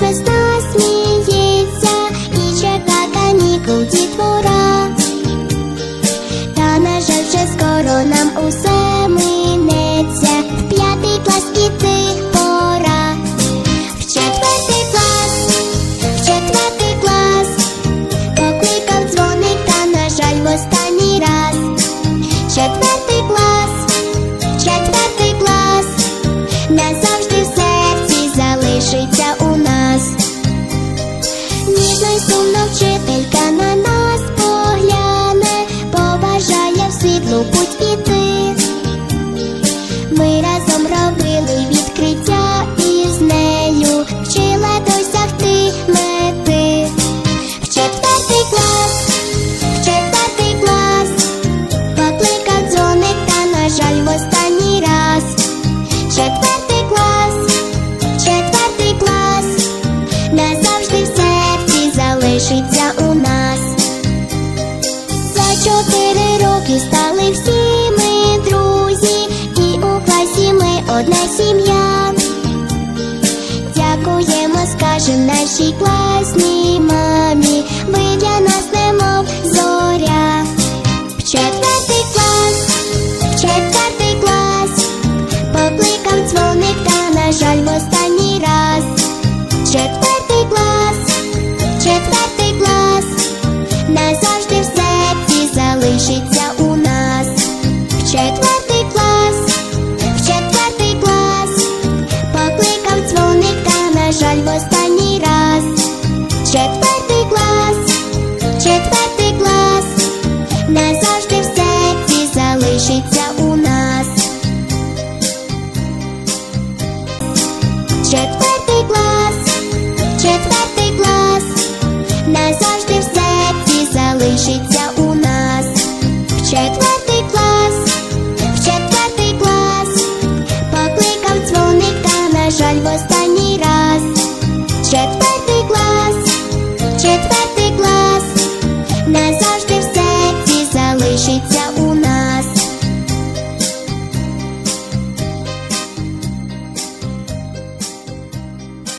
весна сміється і чека канікул дітвора, та на жаль, вже скоро нам усе. 都了解 стали всі ми друзі, і у класі ми одна сім'я. Дякуємо, скажем нашій класній мамі. Ви для нас немов зоря. В четвертий клас, в четвертий клас, покликав дзвоник, та, на жаль, в останній раз. Четвертий клас, четвертий клас, назавжди в серці залишиться залишиться у нас. В четвертий клас, в четвертий клас, покликав дзвоник, та, на жаль, в останній раз. Четвертий клас, четвертий клас, назавжди в серці залишиться.